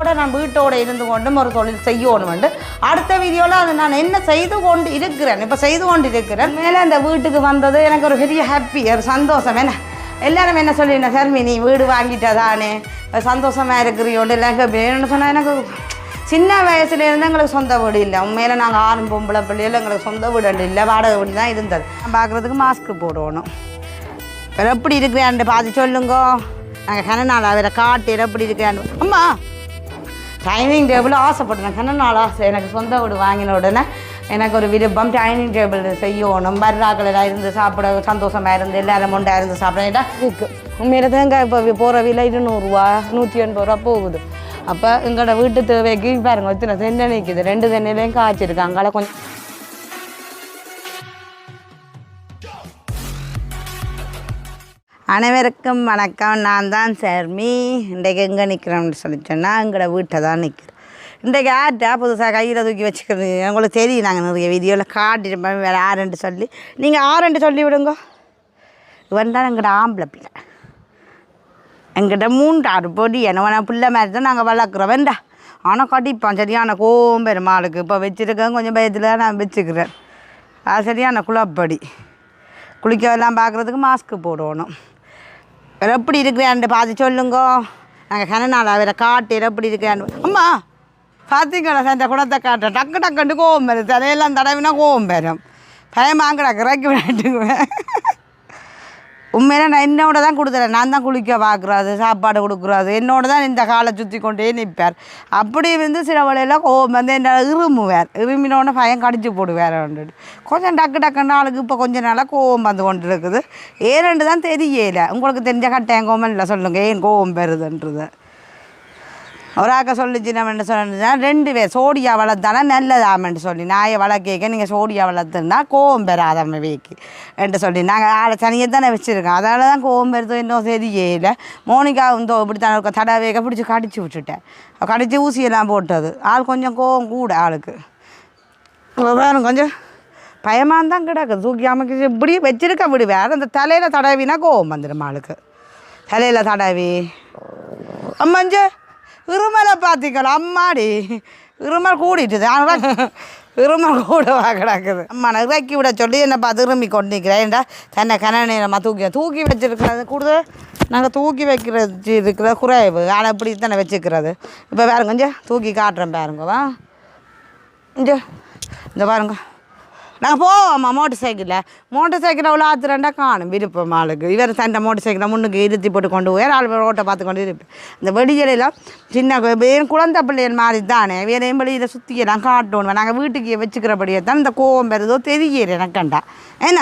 கூட நான் வீட்டோடு இருந்து கொண்டும் ஒரு தொழில் செய்யணும் அடுத்த வீடியோவில் அது நான் என்ன செய்து கொண்டு இருக்கிறேன். இப்போ செய்து கொண்டு இருக்கிறேன் மேலே அந்த வீட்டுக்கு வந்தது எனக்கு ஒரு பெரிய ஹாப்பி ஒரு சந்தோஷம். என்ன? எல்லாரும் என்ன சொல்லியிருந்தேன் சர்மி நீ வீடு வாங்கிட்டதானே சந்தோஷமாக இருக்கிறியோண்டு. எனக்கு வேணும்னு சொன்னால் எனக்கு சின்ன வயசுல இருந்து எங்களுக்கு சொந்த வீடு இல்லை. உண்மையில நாங்கள் ஆறும் பொம்பளை பிள்ளைகள் எங்களுக்கு சொந்த வீடு இல்லை வாடகை வீடு தான் இருந்தது. பார்க்குறதுக்கு மாஸ்க் போடணும். எப்படி இருக்கிறேன் பாதி சொல்லுங்க. நாங்கள் கனநாள் அவரை காட்டு எப்படி இருக்கிறேன் அம்மா! டைனிங் டேபிள் ஆசைப்பட்டேன். கனநாள் ஆசை எனக்கு சொந்த வீடு வாங்கின உடனே எனக்கு ஒரு விருப்பம் டைனிங் டேபிள் செய்யணும். பர்ராக்களாக இருந்து சாப்பிட சந்தோஷமாக இருந்து எல்லாரும் முண்டா இருந்து சாப்பிட இருக்கு. உண்மையில தேங்காய் இப்போ போகிற விலை இருநூறுவா நூற்றி எண்பது ரூபா போகுது. அப்போ எங்களோட வீட்டு தேவைக்கு பாருங்க எத்தனை தென்னை நிற்குது ரெண்டு தென்னையிலையும் காய்ச்சிருக்காங்க அங்கால கொஞ்சம் அனைவருக்கும் வணக்கம். நான் தான் சர்மி இன்றைக்கு எங்கே நிற்கிறோம்னு சொல்லி சொன்னால் எங்களோட வீட்டை தான் நிற்கிறேன் இன்றைக்கு யார்கிட்ட புதுசாக கையில் தூக்கி வச்சுக்கிறது? உங்களுக்கு தெரியும் நாங்கள் நிறைய வீடியோவில் காட்டிருப்போம் வேறு ஆரண்டு சொல்லி. நீங்கள் ஆரண்டு சொல்லி விடுங்க. இவன் தான் எங்களோட ஆம்பளை பிள்ளை. எங்கிட்ட மூன்றாறு பொடி என்ன பிள்ளை மாதிரி தான் நாங்கள் வளர்க்குறோம். வேண்டா. ஆனால் கட்டிப்பான் சரியான கோம் பெருமாளுக்கு இப்போ வச்சுருக்கேன். கொஞ்சம் பயத்தில் நான் வச்சுக்கிறேன். அது சரியான குழப்படி. குளிக்கவெல்லாம் பார்க்குறதுக்கு மாஸ்க்கு போடணும். எப்படி இருக்கிறான்னு பார்த்து சொல்லுங்க. நாங்கள் கனநாள் அவரை காட்டு எப்படி இருக்கிறான்னு. அம்மா பார்த்தீங்களா சந்த குணத்தை காட்டுறேன் டக்கு டக்குண்டு கோவம் வரும். தலையெல்லாம் தடவினா கோவம் வரும். பயமாங்கடா கிறக்கி விளையாட்டுக்குவேன் உண்மையில நான் என்னோட தான் கொடுத்துறேன் நான் தான் குளிக்க பார்க்குறாது சாப்பாடு கொடுக்குறாது என்னோட தான் இந்த காலை சுற்றி கொண்டே நிற்பார் அப்படி வந்து சில வழியில் கோவம் வந்து என்ன இருமுவார். இருமினோடனே பயம் கடிச்சு போடுவார் வந்துட்டு கொஞ்சம் டக்கு டக்குன்னு ஆளுக்கு இப்போ கொஞ்ச நாளாக கோவம் வந்து கொண்டு இருக்குது ஏன்னு தான் தெரியல. உங்களுக்கு தெரிஞ்ச கட்டாயம் கோவம் இல்லை சொல்லுங்கள் ஏன் கோவம் பெறுதுன்றது ஒரு ஆக்க சொல்லிச்சு நம்ம என்ன சொன்னா ரெண்டு பேர் சோடியா வளர்த்தானா நல்லதாமன்னு சொல்லி. நாயை வளர்க்க நீங்கள் சோடியா வளர்த்துருந்தா கோவம் பெறாதம்ம வீக்கு. என்று சொல்லி நாங்கள் ஆளை சனியை தானே வச்சுருக்கோம். அதனால தான் கோவம் பெறுதோ இன்னும் தெரியல மோனிகா வந்து இப்படி தானே இருக்க தடை வேக பிடிச்சி கடிச்சு விட்டுட்டேன். கடிச்சு ஊசியெல்லாம் போட்டது. ஆள் கொஞ்சம் கோவம் கூட ஆளுக்கு. வேணும் கொஞ்சம் பயமாக தான் கிடக்கு தூக்கி அமைக்க இப்படி வச்சிருக்க விடு வேறு. அந்த தலையில் தடவினா கோவம் வந்துடும் ஆளுக்கு. தலையில் தடவி. அம்மாஞ்ச இருமலை பார்த்திக்கலாம் அம்மாடி. இருமல் கூடிட்டுது. ஆனால் இருமல் கூடவா கிடக்குது. அம்மா நான் இறக்கி விட சொல்லி என்னை பார்த்து இருமி கொண்டு நிற்கிறேன்டா தன்னை கணனி நம்ம தூக்கி தூக்கி வச்சுருக்கிறது கூடுதல். நாங்கள் தூக்கி வைக்கிறது இருக்கிற குறைவு. ஆனால் இப்படி தானே வச்சுக்கிறது. இப்போ பாருங்க கொஞ்சம் தூக்கி காட்டுறேன் பாருங்க வா. இங்கே. இந்த பாருங்க. நாங்கள் போவோம்மா மோட்டர் சைக்கிளில் மோட்டர் சைக்கிள் அவ்வளோ ஆத்துறேன்டா காணும் விருப்பம் ஆளுக்கு. இவர் சண்டை மோட்டர் சைக்கிளை முன்னுக்கு இருத்தி போட்டு கொண்டு போய் ஆள் ரோட்டை பார்த்து கொண்டு இருப்பேன் இந்த வெடிகளெல்லாம் சின்ன கு- என் குழந்தை பிள்ளைகள் மாதிரி தானே வேறையும் வெளியில் சுற்றியெல்லாம் காட்டணும் நாங்கள் வீட்டுக்கு வச்சுக்கிறபடியே தான் இந்த கோவம் பெறதோ தெரியல எனக்கண்டா. என்ன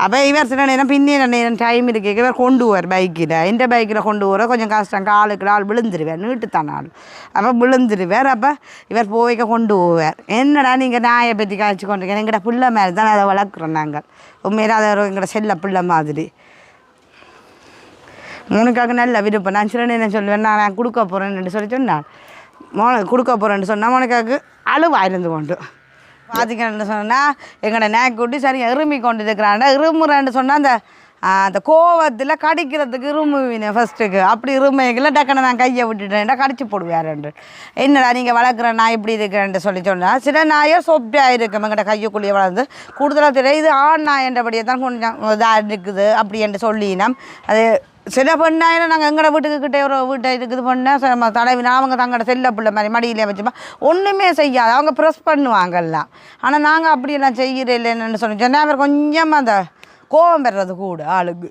அப்போ இவர் சின்ன பின்னே பின்னின நேரம் டைம் இருக்கு இவர் கொண்டு போவார் பைக்கில் இந்த பைக்கில் கொண்டு போகிற கொஞ்சம் கஷ்டம் காலுக்கு ஆள் விழுந்துருவார் நீட்டுத்தான ஆள் அப்போ விழுந்துருவார் அப்போ இவர் போய்க்க கொண்டு போவார் என்னடா நீங்கள் நாயை பற்றி காய்ச்சி கொண்டு இருக்கீங்க பிள்ளை மாதிரி தான் அதை வளர்க்குறோம் நாங்கள் உண்மையில அதை ஒரு எங்களோட செல்ல பிள்ளை மாதிரி உனக்காக நல்ல விருப்பம் நான் சில நேரம் சொல்லுவேன் நான் நான் கொடுக்க போகிறேன்னு சொல்லி சொன்னான் மோன கொடுக்க போகிறேன்னு சொன்னால் உனக்காக அழுவாயிருந்து கொண்டு பார்த்தீங்கன்னு சொன்னால் எங்களோட நேக்குட்டி சரி இருமி கொண்டு இருக்கிறான்டா இருமுறான்னு சொன்னால் அந்த அந்த கோவத்தில் கடிக்கிறதுக்கு இருமுவினேன் ஃபஸ்ட்டுக்கு அப்படி இருமைகளை டக்குன்னு நான் கையை விட்டுட்டேன்டா கடிச்சு போடுவாருண்டு என்னடா நீங்கள் வளர்க்குற நாய் இப்படி இருக்கிறேன்ட்டு சொல்லி சொன்னால் சில நாயை சொப்பியாக இருக்கும் எங்கள்கிட்ட கையக்குள்ளேயே வளர்ந்து. கூடுதலாக தெரியும் இது ஆண் நாய் என்றபடியே தான் கொஞ்சம் இதாக இருக்குது அப்படி என்று சொல்லினோம் அது சில பெண்ணாயிரம் நாங்கள் எங்களோட வீட்டுக்கு கிட்டே ஒரு வீட்டை இருக்குது பண்ண? தடவினா அவங்க தங்களோட செல்ல பிள்ளை மாதிரி மடியிலே வச்சுப்பா. ஒன்றுமே செய்யாது. அவங்க ப்ரெஸ் பண்ணுவாங்கல்லாம். ஆனால் நாங்கள் அப்படியெல்லாம் செய்கிறே இல்லைன்னு சொல்லி சொன்னால் அவர் கொஞ்சமாக அந்த கோபம் பெறது கூட ஆளுக்கு.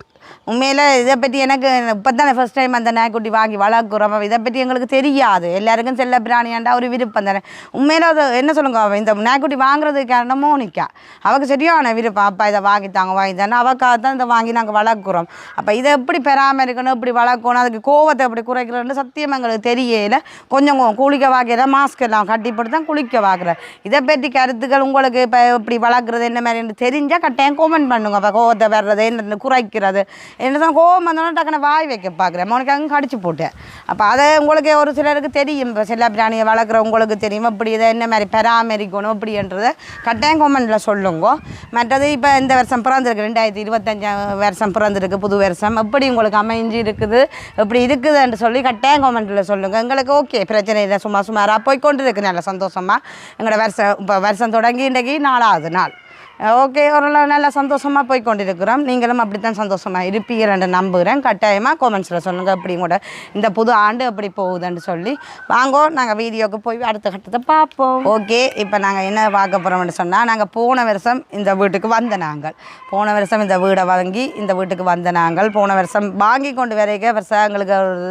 உண்மையில் இதை பற்றி எனக்கு இப்போ தானே ஃபஸ்ட் டைம் அந்த நாய்க்குட்டி வாங்கி வளர்க்குறோம். இதை பற்றி எங்களுக்கு தெரியாது. எல்லாருக்கும் செல்ல பிராணியாண்டா ஒரு விருப்பம் தானே. உண்மையில் அது என்ன சொல்லுங்க? அவள் இந்த நாய்க்குட்டி வாங்குறதுக்கு காரணம் மோனிக்கா அவளுக்கு சரியான விருப்பம். அப்பா இதை வாங்கித்தாங்க வாங்கித்தானே அவக்காக தான் இதை வாங்கி நாங்கள் வளர்க்குறோம். அப்போ இதை எப்படி பராமரிக்கணும் இப்படி வளர்க்கணும்? அதுக்கு கோவத்தை எப்படி குறைக்கிறோன்னு சத்தியம் எங்களுக்கு தெரியல. கொஞ்சம் குளிக்க வாக்கிற மாஸ்க் எல்லாம் கட்டி தான் குளிக்க வாக்குறேன் இதை பற்றி கருத்துக்கள் உங்களுக்கு இப்போ இப்படி வளர்க்குறது என்ன மாதிரி தெரிஞ்சால் கட்டாயம் கமெண்ட் பண்ணுங்க. அப்போ கோவத்தை வர்றது என்ன குறைக்கிறது என்ன தான் கோவம் வந்தோன்னா டக்குனு வாய் வைக்க பார்க்குறேன். உனக்கு அங்கே கடிச்சு போட்டேன். அப்போ அதை உங்களுக்கு ஒரு சிலருக்கு தெரியும். இப்போ செல்ல பிராணியை வளர்க்குறவங்களுக்கு தெரியும். இப்படி இதை என்ன மாதிரி பராமரிக்கணும் அப்படின்றத கட்டாயம் கமெண்டில் சொல்லுங்க. மற்றது இப்போ இந்த வருஷம் பிறந்திருக்கு. ரெண்டாயிரத்தி இருபத்தஞ்சாம் வருஷம் பிறந்திருக்கு புது வருஷம். எப்படி உங்களுக்கு அமைஞ்சு இருக்குது. எப்படி இருக்குதுன்னு சொல்லி கட்டாயம் கமெண்ட்டில் சொல்லுங்கள் எங்களுக்கு ஓகே பிரச்சனை இல்லை. சும்மா சுமாராக போய் கொண்டு இருக்கு நல்ல சந்தோஷமாக எங்களோட வருஷம் இப்போ வருஷம் தொடங்கி இன்றைக்கு நாலாவது நாள். ஓகே ஓரளவு நல்லா சந்தோஷமாக போய் கொண்டிருக்கிறோம் நீங்களும் அப்படித்தான் சந்தோஷமாக இருப்பீங்கன்னு நம்புகிறேன். கட்டாயமாக கோமெண்ட்ஸில் சொல்லுங்கள் அப்படி கூட இந்த புது ஆண்டு அப்படி போகுதுன்னு சொல்லி. வாங்கோ நாங்கள் வீடியோக்கு போய் அடுத்த கட்டத்தை பார்ப்போம். ஓகே இப்போ நாங்கள் என்ன பார்க்க போகிறோம்னு சொன்னால் நாங்கள் போன வருஷம் இந்த வீட்டுக்கு வந்த நாங்கள். போன வருஷம் இந்த வீடை வாங்கி இந்த வீட்டுக்கு வந்த நாங்கள். போன வருஷம் வாங்கி கொண்டு வரைக்க வருஷம் எங்களுக்கு ஒரு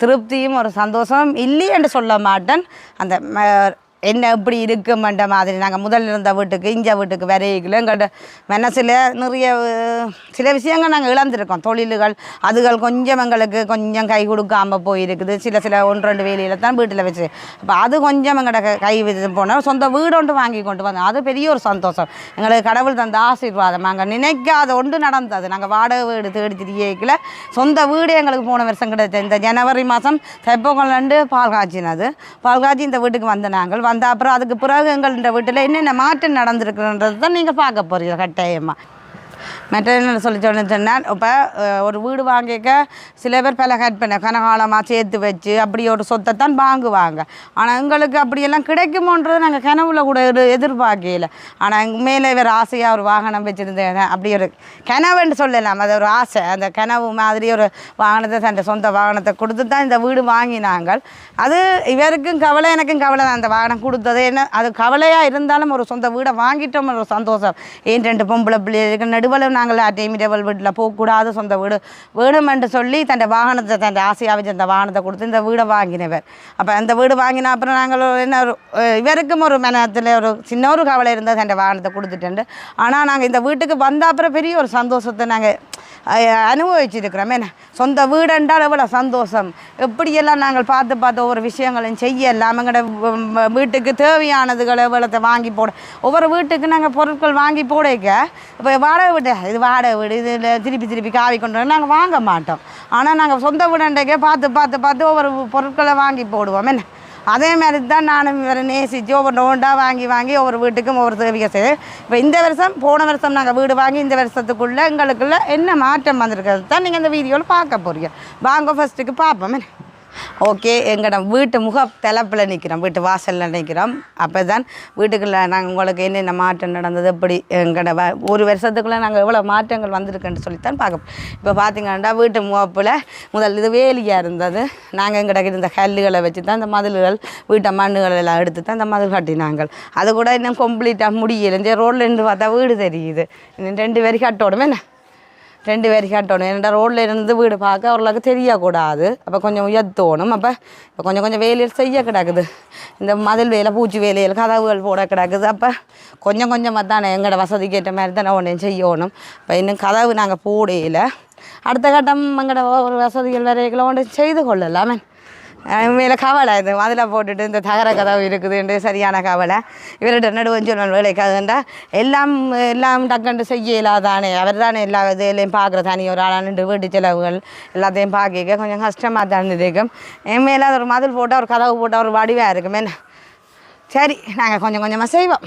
திருப்தியும் ஒரு சந்தோஷம் இல்லையென்று சொல்ல மாட்டேன். அந்த என்ன இப்படி இருக்குமென்ற மாதிரி? நாங்கள் முதல்ல இருந்த வீட்டுக்கு இஞ்ச வீட்டுக்கு வரையில எங்கள்கிட்ட மனசில் நிறைய சில விஷயங்கள் நாங்கள் இழந்திருக்கோம். தொழில்கள் அதுகள் கொஞ்சம் எங்களுக்கு கொஞ்சம் கை கொடுக்காமல் போயிருக்குது. சில சில ஒன்று ரெண்டு வேலையில் தான் வீட்டில் வச்சு. அப்போ அது கொஞ்சம் எங்கள்ட கை வச்சு போனோம் சொந்த வீடு ஒன்று வாங்கி கொண்டு வந்தோம் அது பெரிய ஒரு சந்தோஷம். எங்களுக்கு கடவுள் தந்த ஆசீர்வாதம். நாங்கள் நினைக்காத ஒன்று நடந்தது. நாங்கள் வாடகை வீடு தேடி திரியேக்கில் சொந்த வீடு எங்களுக்கு போன வருஷம் கிடைச்சது இந்த ஜனவரி மாதம் தெப்பகுளண்டு பால் காய்ச்சினது பால் காய்ச்சி இந்த வீட்டுக்கு வந்த நாங்கள். வந்த அப்புறம் அதுக்கு பிறகு எங்கள் வீட்டில் என்னென்ன மாற்றம் நடந்திருக்குன்றது தான் நீங்கள் பார்க்க போகிறீங்க கட்டாயமாக மற்ற என்ன சொல்லி சொன்னால் இப்போ ஒரு வீடு வாங்கிக்க சில பேர் பல பண்ண கனகாலமாக சேர்த்து வச்சு அப்படி ஒரு சொத்தை தான் வாங்குவாங்க. ஆனால் எங்களுக்கு அப்படியெல்லாம் கிடைக்குமோன்றது நாங்கள் கனவுல கூட ஒரு எதிர்பார்க்கல ஆனால் எங்கள் மேலே வேறு ஆசையாக ஒரு வாகனம் வச்சுருந்தேன் அப்படி ஒரு கனவுன்னு சொல்லலாம். அது ஒரு ஆசை. அந்த கனவு மாதிரி ஒரு வாகனத்தை தன் சொந்த வாகனத்தை கொடுத்து தான் இந்த வீடு வாங்கினாங்கள். அது இவருக்கும் கவலை எனக்கும் கவலை தான். அந்த வாகனம் கொடுத்தது என்ன அது கவலையாக இருந்தாலும் ஒரு சொந்த வீடை வாங்கிட்டோம் ஒரு சந்தோஷம். ஏன் ரெண்டு பொம்பளை பிள்ளைகளுக்கு நடு நடுவில் நாங்கள் டைம் டேபிள் வீட்டில் போகக்கூடாது சொந்த வீடு வேணுமென்று சொல்லி தன் வாகனத்தை தன் ஆசையாக வச்சு அந்த வாகனத்தை கொடுத்து இந்த வீடை வாங்கினவர் அப்போ அந்த வீடு வாங்கின அப்புறம் நாங்கள் என்ன ஒரு இவருக்கும் ஒரு மனத்தில் ஒரு சின்ன ஒரு கவலை இருந்தால் தன் வாகனத்தை கொடுத்துட்டு ஆனால் நாங்கள் இந்த வீட்டுக்கு வந்த அப்புறம் பெரிய ஒரு சந்தோஷத்தை நாங்கள் அனுபவிச்சிருக்கிறோம். என்ன? சொந்த வீடுன்றால் எவ்வளோ சந்தோஷம்? எப்படியெல்லாம் நாங்கள் பார்த்து பார்த்து ஒவ்வொரு விஷயங்களையும் செய்யலாம்? எங்களோட வீட்டுக்கு தேவையானதுகளை எவ்வளோத்தை வாங்கி போட ஒவ்வொரு வீட்டுக்கு நாங்கள் பொருட்கள் வாங்கி போடைக்க இப்போ வாடகை வீடு இது வாடகை வீடு இதில் திருப்பி திருப்பி காவி கொண்டு வந்து நாங்கள் வாங்க மாட்டோம். ஆனால் நாங்கள் சொந்த வீடுன்றக்கே பார்த்து பார்த்து பார்த்து ஒவ்வொரு பொருட்களை வாங்கி போடுவோம். என்ன? அதே மாதிரி தான் நானும் இவரை நேசித்து ஒவ்வொரு நோண்டாக வாங்கி வாங்கி ஒவ்வொரு வீட்டுக்கும் ஒவ்வொரு தேவையை செய்து இப்போ இந்த வருஷம் போன வருஷம் நாங்கள் வீடு வாங்கி இந்த வருஷத்துக்குள்ளே எங்களுக்குள்ள என்ன மாற்றம் வந்திருக்கிறது தான் நீங்கள் இந்த வீடியோவில் பார்க்க போறீங்க. வாங்க ஃபஸ்ட்டுக்கு பார்ப்போம் ஓகே எங்களோட வீட்டு முக தலைப்பில் நிற்கிறோம் வீட்டு வாசலில் நிற்கிறோம் அப்போ தான் வீட்டுக்குள்ளே நாங்கள் உங்களுக்கு என்னென்ன மாற்றம் நடந்தது எப்படி எங்கட வ ஒரு வருஷத்துக்குள்ளே நாங்கள் எவ்வளோ மாற்றங்கள் வந்திருக்குன்னு சொல்லித்தான் பார்க்க இப்போ பார்த்தீங்கன்னா வீட்டு முகப்பில் முதல் இது வேலியாக இருந்தது. நாங்கள் எங்கட இருந்த கல்லுகளை வச்சு தான் இந்த மதில்கள் வீட்டை மண்ணுகள் எல்லாம் எடுத்து தான் இந்த மதில் கட்டினாங்க. அது கூட இன்னும் கம்ப்ளீட்டாக முடியல. இந்த ரோட்டில் இருந்து பார்த்தா வீடு தெரியுது. இன்னும் ரெண்டு வரி கட்டோடுமே என்ன? ரெண்டு பேர் கட்டணும் ஏன்னா ரோட்டில் இருந்து வீடு பார்க்க அவர்களுக்கு தெரியக்கூடாது அப்போ கொஞ்சம் உயர்த்தோணும் அப்போ இப்போ கொஞ்சம் கொஞ்சம் வேலையில் செய்ய கிடக்குது இந்த மதில் வேலை பூச்சி வேலையில் கதவுகள் போட கிடக்குது அப்போ கொஞ்சம் கொஞ்சமாக தானே எங்களோட வசதிக்கு ஏற்ற மாதிரி தானே ஒன்றையும் செய்யணும் இப்போ இன்னும் கதவு நாங்கள் போடையில் அடுத்த கட்டம் எங்களோட ஒரு வசதிகள் வரைகளை ஒன்று செய்து கொள்ளலாமே மேலே கவலை இது. மதில் போட்டுட்டு இந்த தகர கதவு இருக்குதுன்ட்டு சரியான கவலை. இவர்கிட்ட நடுவன் சொல்லுவான் வேலைக்காகண்டா எல்லாம் எல்லாம் டக்குண்டு செய்ய இல்லாதானே அவர் தானே எல்லா இதுலையும் பார்க்குற தனி ஒரு ஆளாண்டு வீட்டு செலவுகள் எல்லாத்தையும் பார்க்க கொஞ்சம் கஷ்டமாக தான் இருக்கும் என் மேலே அது ஒரு மதில் போட்டால் ஒரு கதவு போட்டால் ஒரு வடிவாக இருக்குமே. சரி நாங்கள் கொஞ்சம் கொஞ்சமாக செய்வோம்.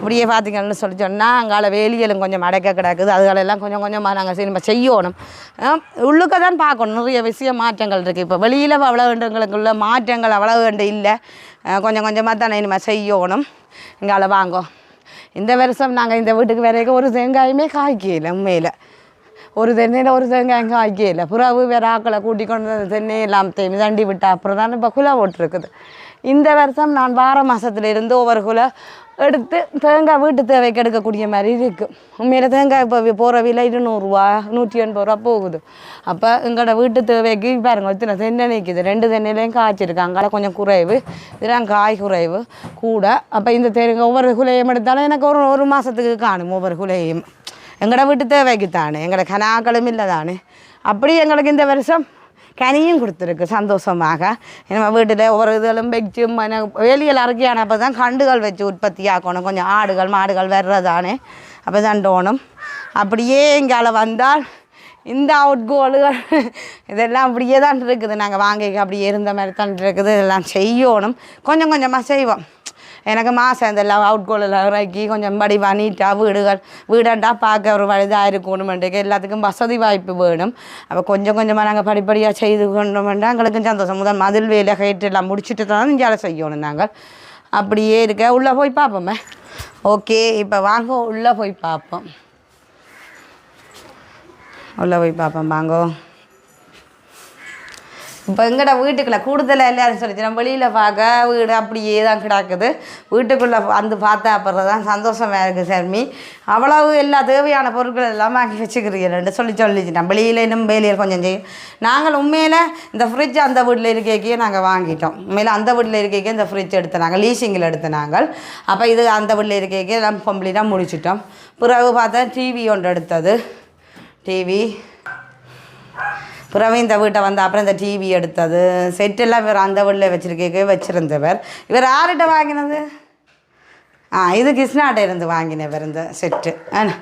இப்படியே பார்த்தீங்கன்னு சொல்லி சொன்னால் அங்கால வேலியலும் கொஞ்சம் அடைக்க கிடக்குது. அதுகளெல்லாம் கொஞ்சம் கொஞ்சமாக நாங்கள் சினிமா செய்யணும். உள்ளுக்க தான் பார்க்கணும். நிறைய விஷய மாற்றங்கள் இருக்குது இப்போ வெளியில் அவ்வளோ வேண்டுங்களுக்குள்ள மாற்றங்கள் அவ்வளோ வேண்டும் இல்லை. கொஞ்சம் கொஞ்சமாக தானே இனிமேல் செய்யணும். இங்கால வாங்கோ. இந்த வருஷம் நாங்கள் இந்த வீட்டுக்கு வரைக்கும் ஒரு தேங்காயுமே காய்க்கல உண்மையில். ஒரு தென்னையில் ஒரு தேங்காயும் காய்க்கல. புறாவு வேற ஆக்களை கூட்டி கொண்டு தென்னை எல்லாம் தண்டி விட்டா அப்புறம் தான் இப்போ குலா போட்டிருக்குது இந்த வருஷம் நான் வார மாதத்துலேருந்து ஒவ்வொரு குலை எடுத்து தேங்காய் வீட்டு தேவைக்கு எடுக்கக்கூடிய மாதிரி இருக்குது உண்மையில் தேங்காய் இப்போ போகிற விலை இருநூறுவா நூற்றி எண்பது ரூபா போகுது. அப்போ எங்களோட வீட்டு தேவைக்கு பாருங்க இத்தனை தென்னை நிற்கிது ரெண்டு தென்னையிலையும் காய்ச்சிருக்காங்க அங்கால கொஞ்சம் குறைவு. இதெல்லாம் காய் குறைவு. கூட அப்போ இந்த தேங்காய் ஒவ்வொரு குலையும் எடுத்தாலும் எனக்கு ஒரு ஒரு மாதத்துக்கு காணும் ஒவ்வொரு குலையும். எங்களோட வீட்டு தேவைக்கு தானே. எங்களோட கனாக்களும் இல்லை தானே. அப்படி எங்களுக்கு இந்த வருஷம் கனியும் கொடுத்துருக்கு சந்தோஷமாக நம்ம வீட்டில் ஒரு இதெல்லாம் வச்சு மன இறக்கியான அப்போ தான் கண்டுகள் வச்சு உற்பத்தி ஆக்கணும் கொஞ்சம் ஆடுகள் மாடுகள் வர்றதானே அப்போ தான் தோணும் அப்படியே இங்கால வந்தால் இந்த அவுட் கோலுகள் இதெல்லாம் அப்படியே தான் இருக்குது நாங்கள் வாங்கிக்க அப்படியே இருந்த மாதிரி தான் இருக்குது இதெல்லாம் செய்யணும் கொஞ்சம் கொஞ்சமாக செய்வோம் எனக்கு மாதம் இதெல்லாம் அவுட் கோலில் இறக்கி கொஞ்சம் படிவாக நீட்டாக வீடுகள் வீடாண்டா பார்க்க ஒரு இதாக இருக்கணுமெண்டுக்கு எல்லாத்துக்கும் வசதி வாய்ப்பு வேணும் அப்போ கொஞ்சம் கொஞ்சமாக நாங்கள் படிப்படியாக செய்து கொண்டோம்னா எங்களுக்கு சந்தோஷம் முதல் மதில் வேலை ஹைட் எல்லாம் முடிச்சுட்டு தான் இங்கே செய்யணும் நாங்கள் அப்படியே இருக்க உள்ளே போய் பார்ப்போமே ஓகே இப்போ வாங்க உள்ளே போய் பார்ப்போம் உள்ளே போய் பார்ப்போம் வாங்கோ இப்போ எங்கட வீட்டுக்குள்ளே கூடுதலாக எல்லாரும் சொல்லிச்சு நம்ம வெளியில் பார்க்க வீடு அப்படியே தான் கிடக்குது. வீட்டுக்குள்ளே வந்து பார்த்தா அப்புறம் தான் சந்தோஷமாக இருக்குது சர்மி. அவ்வளவு எல்லா தேவையான பொருட்கள் எல்லாம் வாங்கி வச்சுக்கிறீங்கன்னு சொல்லி சொல்லிச்சிட்டேன் வெளியில் இன்னும் வேலையில் கொஞ்சம் செய்யும் நாங்கள் உண்மையில் இந்த ஃப்ரிட்ஜ் அந்த வீட்டில் இருக்கைக்கே நாங்கள் வாங்கிட்டோம். உண்மையில் அந்த வீட்டில் இருக்கைக்கே இந்த ஃப்ரிட்ஜ் எடுத்து நாங்கள் லீசிங்கில் எடுத்து நாங்கள் அப்போ இது அந்த வீட்டில் இருக்கைக்கே எல்லாம் கம்ப்ளீட்டாக முடிச்சிட்டோம். பிறகு பார்த்தா டிவி ஒன்று எடுத்தது. டிவி பிறகு இந்த வீட்டை வந்து அப்புறம் இந்த டிவி எடுத்தது. செட்டெல்லாம் இவர் அந்த வீட்டில் வச்சுருக்கே வச்சுருந்தவர். இவர் யார்கிட்ட வாங்கினது? ஆ இது கிருஷ்ணாட்ட இருந்து வாங்கினவர் இந்த செட்டு ஆனா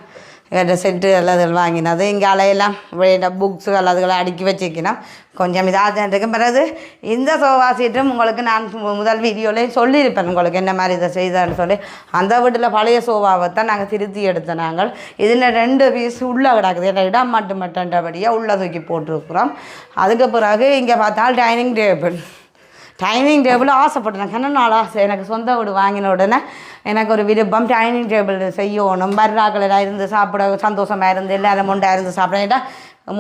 இவர்கிட்ட செட்டு எல்லாம் வாங்கினது. இங்கே அலையெல்லாம் வெளியிட்ட புக்ஸு எல்லாத்துகளை அடுக்கி வச்சுக்கணும். கொஞ்சம் இதாக இருக்கும். பிறகு இந்த சோஃபா சீட்டும் உங்களுக்கு நான் முதல் வீடியோலேயும் சொல்லியிருப்பேன். உங்களுக்கு என்ன மாதிரி இதை செய்தான்னு சொல்லி. அந்த வீட்டில் பழைய சோஃபாவை தான் நாங்கள் திருத்தி எடுத்த நாங்கள். இதில் ரெண்டு பீஸ் உள்ளே கிடக்குது. ஏன்னா இடம் மட்டும் மட்டுன்றபடியாக உள்ளே தூக்கி போட்டிருக்கிறோம். அதுக்கு பிறகு இங்கே பார்த்தால் டைனிங் டேபிள் டைனிங் டேபிள் ஆசைப்பட்டேன். கண்ண நாள் ஆசை எனக்கு சொந்த வீடு வாங்கின உடனே எனக்கு ஒரு விருப்பம் டைனிங் டேபிள் செய்யணும். பர்ராக்கள் இருந்து சாப்பிட சந்தோஷமாக இருந்து எல்லாரும் முண்டா இருந்து சாப்பிட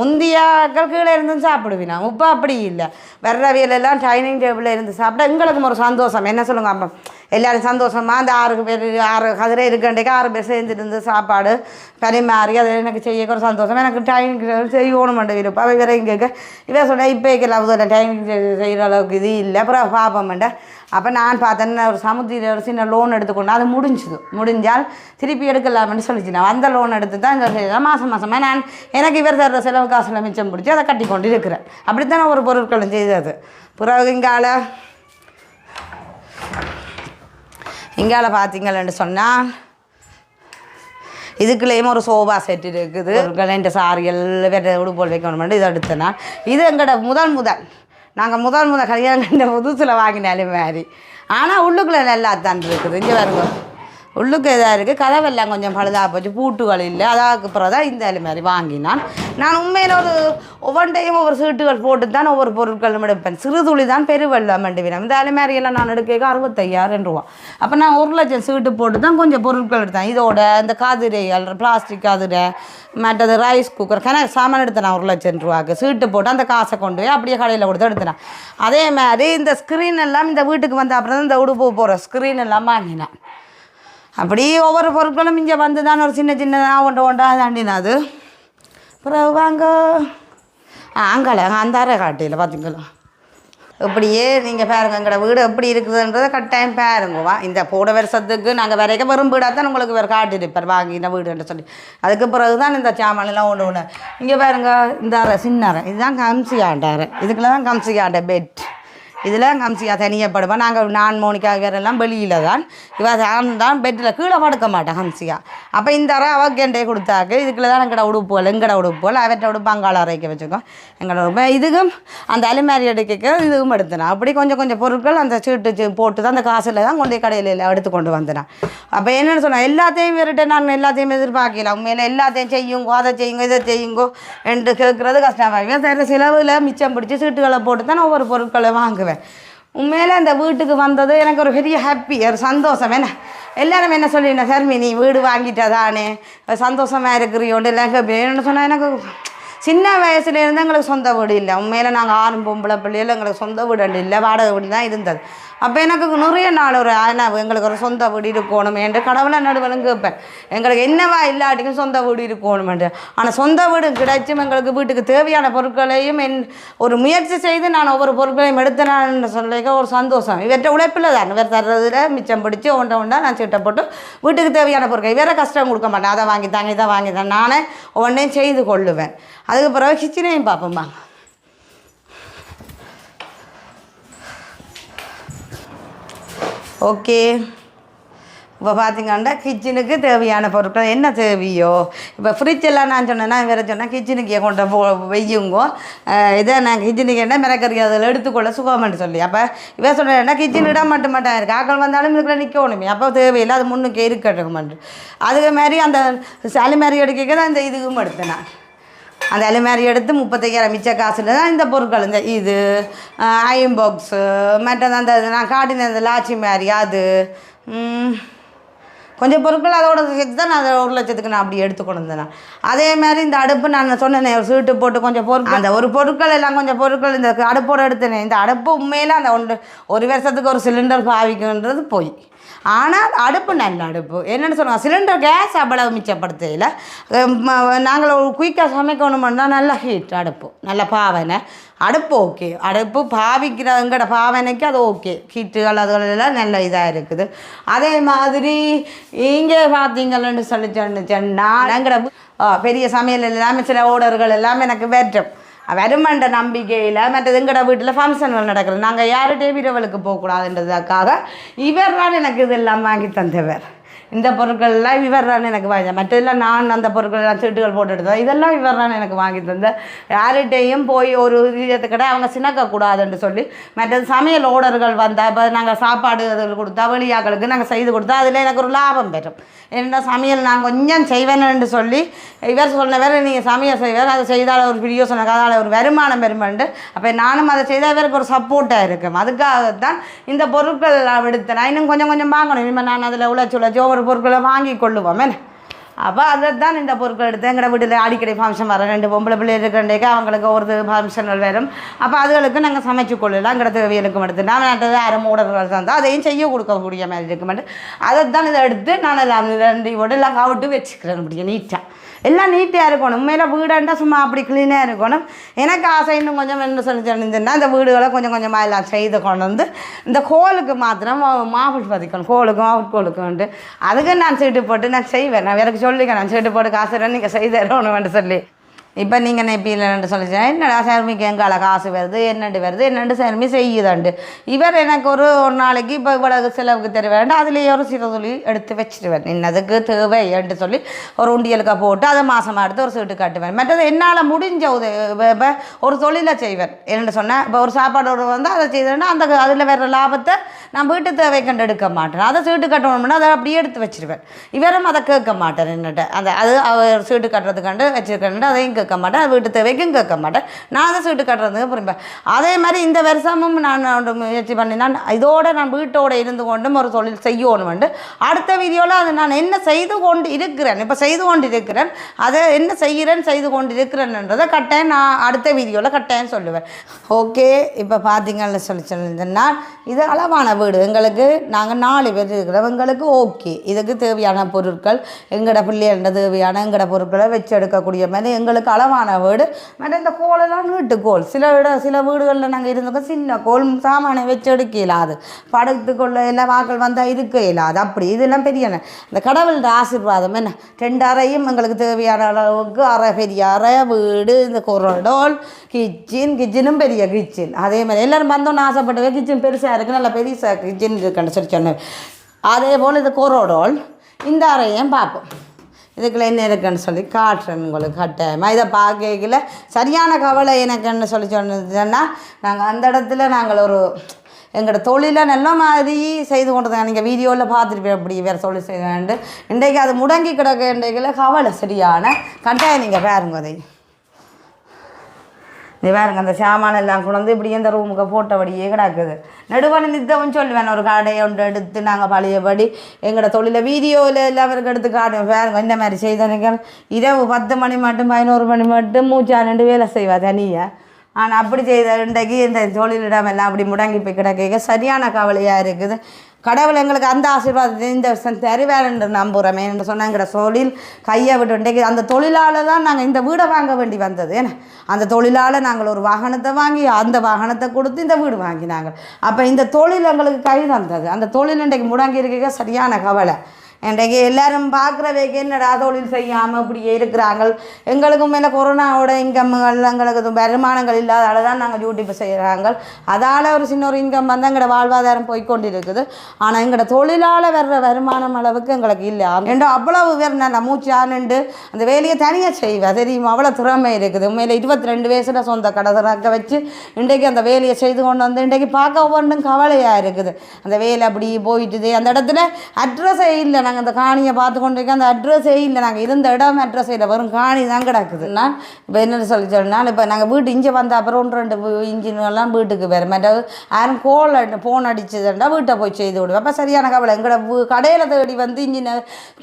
முந்தியாக்கள் கீழே இருந்து சாப்பிடுவினா? நான் இப்போ அப்படி இல்லை. வெறவியலெல்லாம் டைனிங் டேபிளில் இருந்து சாப்பிட்டா எங்களுக்கும் ஒரு சந்தோஷம். என்ன சொல்லுங்கள் அப்போ? எல்லோரும் சந்தோஷமாக அந்த ஆறு பேர் ஆறு கதிரை இருக்கண்டைக்கு ஆறு பேர் சேர்ந்துட்டு இருந்து சாப்பாடு பரிமாறி அதை எனக்கு செய்ய ஒரு சந்தோஷம். எனக்கு டைனிங் டேபிள் செய்யணும் மாட்டேன் விருப்பம். அவ வேற இங்கே இவன் சொன்னேன் இப்போ வைக்கலாம் டைனிங் டேபிள் செய்கிற அளவுக்கு இது இல்லை. அப்புறம் பார்ப்போம்ண்டா அப்போ நான் பார்த்தேன் ஒரு சமுத்திர ஒரு சின்ன லோன் எடுத்துக்கொண்டு அது முடிஞ்சுது. முடிஞ்சால் திருப்பி எடுக்கலாம்னு சொல்லிச்சு. நான் அந்த லோன் எடுத்து தான் இந்த மாதம் மாதமாக நான் எனக்கு இவர் தர்ற செலவு காசில் மிச்சம் பிடிச்சி அதை கட்டி கொண்டு இருக்கிறேன். அப்படித்தான் ஒரு பொருட்களும் செய்தது. பிறகு இங்கால இங்கால பார்த்தீங்களன்னு சொன்னால் இதுக்குள்ளேயும் ஒரு சோபா செட் இருக்குது. இந்த சாரிகள் வேறு உடுப்போல் வைக்கணும் இதை எடுத்தேன் நான் இது எங்களோட முதல் முதல். நாங்கள் முதல் முதல் கல்யாணம் கண்ட புதுசில் வாங்கினாலும் மாதிரி. ஆனால் உள்ளுக்குள்ளே நல்லா தான் இருக்குது. இங்கே வருங்க உள்ளுக்கு இதாக இருக்குது கதவெல்லாம் கொஞ்சம் பழுதாக போச்சு. பூட்டுகள் இல்லை. அதாக்கு பிறகு தான் இந்த இது மாதிரி வாங்கினான். நான் உண்மையில் ஒரு ஒவ்வொரு ஒவ்வொரு சீட்டுகள் போட்டு தான் ஒவ்வொரு பொருட்களும் எடுப்பேன். சிறு துளி தான் பெருவெள்ளம் வேண்டுவினேன் இந்த அலைமாரியெல்லாம் நான் எடுக்க அறுபத்தையாயிரம் ரூபா. அப்போ நான் ஒரு லட்சம் சீட்டு போட்டு தான் கொஞ்சம் பொருட்கள் எடுத்தேன். இதோட இந்த காதிரைகள் பிளாஸ்டிக் காதிரை மற்றது ரைஸ் குக்கர் கணக்கு சாமான் எடுத்தேன் நான் ஒரு லட்சம் ரூபாக்கு சீட்டு போட்டு அந்த காசை கொண்டு போய் அப்படியே கடையில் கொடுத்து எடுத்தேன். அதே மாதிரி இந்த ஸ்க்ரீன் எல்லாம் இந்த வீட்டுக்கு வந்த அப்புறம் தான் இந்த உடுப்பு போகிற ஸ்க்ரீன் எல்லாம் வாங்கினேன். அப்படி ஒவ்வொரு பொருட்களும் இங்கே வந்து தான் ஒரு சின்ன சின்னதாக ஒன்று ஒன்றாக தாண்டினாது. அப்புறம் வாங்க. ஆ அங்கால அந்த அரை காட்டியில் பார்த்தீங்களா இப்படியே நீங்கள் பாருங்க எங்களோட வீடு எப்படி இருக்குதுன்றதை கட்டாயம் பாருங்கவா இந்த போட வருஷத்துக்கு நாங்கள் வரைக்க வெறும் வீடாக தான் உங்களுக்கு வேறு காட்டியிருப்பார். வாங்கின வீடுன்னு சொல்லி. அதுக்கு பிறகு தான் இந்த சாமான்லாம் ஒன்று ஒன்று. இங்கே பாருங்க இந்த அறை சின்ன அறை. இதுதான் கம்சி ஆண்ட இதுக்குள்ள தான் கம்சி ஆண்ட பெட் இதில் கம்சியா தனியப்படுவேன் நாங்கள் நான் மோனிக்கா வேறெல்லாம் வெளியில் தான் இவ தான் தான் பெட்டில் கீழே படுக்க மாட்டேன் ஹம்சியா அப்போ இந்த அறை அவக்கேண்டே கொடுத்தாக்கு. இதுக்குள்ள தான் எங்கட உடுப்புகள் எங்கட உடுப்புகள். அவற்றை உடுப்பு அங்காள அறைக்க வச்சுக்கோம் எங்களோட உடுப்பு. இதுக்கும் அந்த அலுமாரி எடுக்க இதுவும் எடுத்தேன். அப்படி கொஞ்சம் கொஞ்சம் பொருட்கள் அந்த சீட்டு போட்டு தான் அந்த காசில் தான் கொண்டு கடையில் எடுத்து கொண்டு வந்தேன். அப்போ என்னென்னு சொன்னேன் எல்லாத்தையும் விரட்ட நான் எல்லாத்தையும் எதிர்பார்க்கல. உண்மையில் எல்லாத்தையும் செய்யுங்கோ அதை செய்யுங்க இதை செய்யுங்கோ என்று கேட்குறது கஷ்டமாக சரி செலவில் மிச்சம் பிடிச்சி சீட்டுகளை போட்டு தான் ஒவ்வொரு பொருட்களை வாங்குவேன். உண்மையில அந்த வீட்டுக்கு வந்தது எனக்கு ஒரு பெரிய ஹாப்பி ஒரு சந்தோஷம். என்ன? எல்லாரும் என்ன சொல்லினா சர்மி நீ வீடு வாங்கிட்டதானே? சந்தோஷமாக இருக்கிறியோண்டு எல்லாம் கேட்பேன் சொன்னால் எனக்கு சின்ன வயசுலேருந்து எங்களுக்கு சொந்த வீடு இல்லை. உண்மையில் நாங்கள் ஆறும் பொம்பளை பிள்ளைகள் எங்களுக்கு சொந்த வீடு இல்லை வாடகை வீடு தான் இருந்தது. அப்போ எனக்கு நிறைய நாள் ஒரு ஆனாவு எங்களுக்கு ஒரு சொந்த வீடு இருக்கணும் என்று கடவுளை நடுவலும் கேட்பேன். எங்களுக்கு என்னவா இல்லாட்டிக்கும் சொந்த வீடு இருக்கணும் என்று. ஆனால் சொந்த வீடு கிடைச்சும் எங்களுக்கு வீட்டுக்கு தேவையான பொருட்களையும் என் ஒரு முயற்சி செய்து நான் ஒவ்வொரு பொருட்களையும் எடுத்தேனான்னு சொல்லிக்க ஒரு சந்தோஷம். இவற்றை உழைப்பில் தான். இவர் தர்றதில் மிச்சம் பிடிச்சி ஒன்றை ஒன்றா நான் சீட்டை போட்டு வீட்டுக்கு தேவையான பொருட்கள். வேற கஷ்டம் கொடுக்க மாட்டேன். அதை வாங்கித்தாங்க இதை வாங்கி நானே ஒவ்வொன்றையும் செய்து கொள்ளுவேன். அதுக்கு பிறகு கிச்சனையும் பார்ப்போம். ஓகே. இப்போ பார்த்தீங்கன்னா கிச்சனுக்கு தேவையான பொருட்கள் என்ன தேவையோ? இப்போ ஃப்ரிட்ஜ் எல்லாம் நான் சொன்னேன்னா வேறு சொன்னால் கிச்சனுக்கு கொண்டு போ வெய்யுங்கோ. இதே இதை நான் கிச்சனுக்கு என்ன மிளகறி அதில் எடுத்துக்கொள்ள சுகம்னு சொல்லி. அப்போ இவன் சொன்னேன்னா கிச்சன் இடம் மட்டும் மாட்டேன் இருக்குது ஆக்கள் வந்தாலும் இருக்கிற நிற்கணுமே அப்போ தேவையில்லை அது முன்னுக்கு இருக்கட்டும் அதுக்கு மாதிரி அந்த அலுமாரி எடுக்க தான் இந்த இதுக்கும் எடுத்தேன் நான். அந்த அலுமாரி எடுத்து முப்பத்தையாயிரம் மிச்ச காசுல தான் இந்த பொருட்கள் இந்த இது அயன் பாக்ஸு மற்றது அந்த நான் காட்டின அந்த லாச்சி மாதிரி அது கொஞ்சம் பொருட்கள் அதோட சேர்த்து தான் நான் அதை ஒரு லட்சத்துக்கு நான் அப்படி எடுத்து கொண்டு வந்தேன். அதே மாதிரி இந்த அடுப்பு நான் சொன்னேனே ஒரு சீட்டு போட்டு கொஞ்சம் பொருட்கள் அந்த ஒரு பொருட்கள் எல்லாம் கொஞ்சம் பொருட்கள் இந்த அடுப்போடு எடுத்தேனே இந்த அடுப்பு உண்மையில அந்த ஒன்று ஒரு வருஷத்துக்கு ஒரு சிலிண்டர் பாவிக்குன்றது போய். ஆனால் அடுப்பு நல்ல அடுப்பு. என்னென்னு சொல்லுவாங்க சிலிண்டர் கேஸ் அவ்வளவு மிச்சப்படுத்தையில் நாங்கள் குயிக்காக சமைக்கணும்னா நல்ல ஹீட் அடுப்பு. நல்ல பாவனை. அடுப்பு ஓகே அடுப்பு பாவிக்கிறவங்கட பாவனைக்கு அது ஓகே ஹீட்டுகள் அதுகளெல்லாம் நல்ல இதாக இருக்குது. அதே மாதிரி இங்கே பார்த்தீங்கன்னு சொல்லி சொன்னால் எங்கட பெரிய சமையல் எல்லாமே சில ஓடர்கள் எல்லாமே எனக்கு வெற்றும். வருமண்ட நம்பிக்கையில் மற்றது எங்கட வீட்டில் ஃபங்க்ஷன்கள் நடக்கிறது நாங்கள் யார்கிட்டையும் இரவலுக்கு போகக்கூடாதுன்றதுக்காக இவர் தான் எனக்கு இதெல்லாம் வாங்கி தந்தவர். இந்த பொருட்கள்லாம் இவர் தான் எனக்கு வாங்கி மற்றதெல்லாம் நான் அந்த பொருட்கள் எல்லாம் சீட்டுகள் போட்டு எடுத்தேன் இதெல்லாம் இவர் தான் எனக்கு வாங்கி தந்த யார்கிட்டையும் போய் ஒரு கடை அவங்க சினக்கக்கூடாதுன்னு சொல்லி மற்றது சமையல் ஓடர்கள் வந்தால் இப்போ நாங்கள் சாப்பாடு அதில் கொடுத்தா வெளியாக்களுக்கு நாங்கள் செய்து கொடுத்தா அதில் எனக்கு ஒரு லாபம் பெறும். என்ன சமையல் நான் கொஞ்சம் செய்வேன்னு சொல்லி இவர் சொன்னவர் நீங்கள் சமையல் செய்வார் அதை செய்தால் ஒரு வீடியோ சொன்னாங்க அதனால் ஒரு வருமானம் பெருமண்டு அப்போ நானும் அதை செய்தால் இவருக்கு ஒரு சப்போர்ட்டாக இருக்கும். அதுக்காகத்தான் இந்த பொருட்கள் எல்லாம் எடுத்தேன் நான் இன்னும் கொஞ்சம் கொஞ்சம் வாங்கணும். இனிமேல் நான் அதில் உழைச்சி உழைச்சி ஒவ்வொரு ஒரு பொருட்களை வாங்கி கொள்ளுவோம் என்ன? அப்போ அதை தான் இந்த பொருட்கள் எடுத்து எங்கள் வீட்டில் அடிக்கடி ஃபங்க்ஷன் வர ரெண்டு பொம்பளை பிள்ளை இருக்கிறண்டேக்கு அவங்களுக்கு ஒரு ஃபங்க்ஷன்கள் வரும். அப்போ அதுகளுக்கு நாங்கள் சமைச்சு கொள்ளலாம் எங்கட தேவைகளுக்கும் எடுத்து. நான் நட்டது அரை மூடர்கள் தந்தால் அதையும் செய்ய கொடுக்கக்கூடிய மாதிரி இருக்க மாட்டேன் அதை தான் இதை எடுத்து நான் எல்லாம் ரெண்டு ஓடு எல்லாம் கவுட்டு வச்சுக்கிறேன் முடியும் நீட்டாக எல்லாம் நீட்டாக இருக்கணும். உண்மையில் வீடாண்டா சும்மா அப்படி க்ளீனாக இருக்கணும். எனக்கு ஆசை இன்னும் கொஞ்சம் என்ன சொல்லி சொன்னா இந்த வீடுகளை கொஞ்சம் கொஞ்சமாக எல்லாம் செய்து கொண்டு வந்து இந்த கோலுக்கு மாத்திரம் மாவு பதிக்கணும் கோலுக்கும் அவுட் கோலுக்கும் அதுக்கு நான் சீட்டு போட்டு நான் செய்வேன். நான் எனக்கு சொல்லிக்க நான் சீட்டு போட்டு காசு நீங்கள் செய்து தரணும்னு சொல்லி. இப்போ நீங்கள் நெப்பிலன்னு சொல்லிச்சா. என்னடா சேர்மிக்கு எங்கால காசு வருது என்னண்டு வருது என்னண்டு சர்மி செய்யுதாண்டு. இவர் எனக்கு ஒரு ஒரு நாளைக்கு இப்போ இவ்வளவு செலவுக்கு தர வேண்டாம். அதுலேயே ஒரு சிறு துளி எடுத்து வச்சிருவேன். இன்னதுக்கு தேவை என்று சொல்லி ஒரு உண்டியலுக்கு போட்டு அதை மாதமாக எடுத்து ஒரு சீட்டு கட்டுவேன். மற்றது என்னால் முடிஞ்ச உதவி இப்போ ஒரு தொழிலை செய்வேன். என்னென்னு சொன்னேன் இப்போ ஒரு சாப்பாடு ஒரு வந்து அதை செய்தேன்னா அந்த அதில் வர்ற லாபத்தை நான் வீட்டு தேவை கண்டு எடுக்க மாட்டேன். அதை சீட்டு கட்டணும்னா அதை அப்படியே எடுத்து வச்சிருவேன். இவரும் அதை கேட்க மாட்டேன் என்னட்ட. அந்த அது அவர் சீட்டு கட்டுறதுக்காண்டு வச்சுருக்கேன்ட்டு அதையும் கேட்க கேட்க மாட்டேன் வீட்டு தேவைக்கும் கேட்க மாட்டேன். நான் தான் வீட்டு கட்டுறதுக்கு புரிப்பேன் அதே மாதிரி இந்த வருஷமும் நான் முயற்சி பண்ணினா இதோட நான் வீட்டோடு இருந்து கொண்டும் ஒரு தொழில் செய்யணும்ண்டு அடுத்த வீடியோவில் அது நான் என்ன செய்து கொண்டு இருக்கிறேன் இப்போ செய்து கொண்டு இருக்கிறேன் அதை என்ன செய்கிறேன் செய்து கொண்டு இருக்கிறேன்ன்றதை கட்டேன் நான் அடுத்த வீடியோவில் கட்டேன்னு சொல்லுவேன். ஓகே இப்போ பார்த்தீங்கன்னு சொல்லி சொல்லியிருந்தேன்னா இது அளவான வீடு. எங்களுக்கு நாங்கள் நாலு பேர் இருக்கிறோம். எங்களுக்கு ஓகே. இதுக்கு தேவையான பொருட்கள் எங்களோட பிள்ளைகள தேவையான எங்களோட பொருட்களை வச்சு எடுக்கக்கூடிய மாதிரி எங்களுக்கு அளவான வீடு. மற்ற இந்த கோலெல்லாம் வீட்டு கோல். சில இட சில வீடுகளில் நாங்கள் இருந்தோம் சின்ன கோல் சாமானை வச்சு எடுக்க இயலாது. படத்துக்குள்ள எல்லாம் வாக்கள் வந்தால் இருக்க இயலாது. அப்படி இதெல்லாம் பெரிய இந்த கடவுளோட ஆசீர்வாதம் என்ன? ரெண்டு அறையும் எங்களுக்கு தேவையான அளவுக்கு அறை பெரிய அறை வீடு இந்த கொரடோல் கிச்சன் கிச்சனும் பெரிய கிச்சன் அதே மாதிரி எல்லாரும் வந்தோன்னு ஆசைப்பட்டவே கிச்சன் பெருசாக இருக்குது நல்லா பெருசாக கிச்சன் இருக்குன்னு சொல்லி சொன்னேன் அதே போல் இது கொரோடோல் இந்த அறையும் பார்ப்போம். இதுக்குள்ள என்ன இருக்குன்னு சொல்லி காட்டுறேன் உங்களுக்கு கட்டாயமாக இதை பார்க்கல சரியான கவலை எனக்குன்னு சொல்லி சொன்னதுன்னா நாங்கள் அந்த இடத்துல நாங்கள் ஒரு எங்களோட தொழிலை நல்ல மாதிரி செய்து கொண்டு தான் நீங்கள் வீடியோவில் பார்த்துருப்பேன் அப்படி வேறு தொழில் செய்வேன்ட்டு இன்றைக்கு அது முடங்கி கிடக்க இன்றைக்குல கவலை சரியான கட்டாயம் நீங்கள் பாருங்க அதை. நீ பாருங்க அந்த சாமான எல்லாம் கொண்டு இப்படி இந்த ரூமுக்கு போட்டபடியே கிடக்குது. நடுவான நித்தவன் சொல்லுவேன் ஒரு கடையை ஒன்று எடுத்து நாங்கள் பழையபடி எங்களோட தொழிலை வீடியோவில் எல்லாருக்கும் எடுத்து காட்டுவேன் பாருங்க இந்த மாதிரி செய்தனுங்க இரவு பத்து மணி மட்டும் பதினோரு மணி மட்டும் மூச்சா நின்று வேலை செய்வா தனியாக ஆனால் அப்படி செய்த இன்றைக்கு இந்த தொழிலிடம் எல்லாம் அப்படி முடங்கி போய் கிடக்க சரியான கவலையாக இருக்குது. கடவுள் எங்களுக்கு அந்த ஆசீர்வாதத்தை இந்த வருஷம் தருவாருன்னு நம்புகிறோமே என்று சொன்னாங்கிற தொழில் கையை விட்டு அந்த தொழிலால் தான் நாங்கள் இந்த வீடை வாங்க வேண்டி வந்தது. ஏன்னா அந்த தொழிலால் நாங்கள் ஒரு வாகனத்தை வாங்கி அந்த வாகனத்தை கொடுத்து இந்த வீடு வாங்கினாங்க. அப்போ இந்த தொழில் எங்களுக்கு கை தந்தது. அந்த தொழில் இன்றைக்கு முடங்கி இருக்க சரியான கவலை. இன்றைக்கு எல்லாரும் பார்க்குறவைக்கு என்னடா தொழில் செய்யாமல் இப்படியே இருக்கிறாங்க எங்களுக்கும் மேலே கொரோனாவோட இன்கம்கள் எங்களுக்கு வருமானங்கள் இல்லாதால தான் நாங்கள் யூடியூப் செய்கிறாங்க அதால் ஒரு சின்ன ஒரு இன்கம் வந்து எங்களோட வாழ்வாதாரம் போய்க்கொண்டு இருக்குது ஆனால் எங்களோட தொழிலால் வர்ற வருமானம் அளவுக்கு எங்களுக்கு இல்லை. ஏண்டா அவ்வளவு பேர் நல்லா மூச்சு அந்த வேலையை தனியாக செய்வேன் தெரியும்? அவ்வளோ திறமை இருக்குது. உண்மையில் இருபத்தி ரெண்டு வயசில் சொந்த கடை வச்சு இன்றைக்கு அந்த வேலையை செய்து கொண்டு வந்து இன்றைக்கு பார்க்க ஒவ்வொன்றும் கவலையாக இருக்குது. அந்த வேலை அப்படி போயிட்டுது. அந்த இடத்துல அட்ரஸே இல்லை நாங்கள் அந்த காணியை பார்த்து கொண்டு இருக்க அந்த அட்ரஸே இல்லை. நாங்கள் இருந்த இடம் அட்ரஸே இல்லை. வெறும் காணி தான் கிடக்குது. நான் இப்போ என்ன சொல்லி சொன்னால் இப்போ நாங்கள் வீட்டு இங்கே வந்த அப்புறம் ஒன்று ரெண்டு இன்ஜின்லாம் வீட்டுக்கு வேறு. மற்றது யாரும் கோல் ஃபோன் அடிச்சதுண்டா வீட்டை போய் செய்து விடுவோம் அப்போ சரியான கவலை. எங்களோட கடையில் தேடி வந்து இன்ஜினை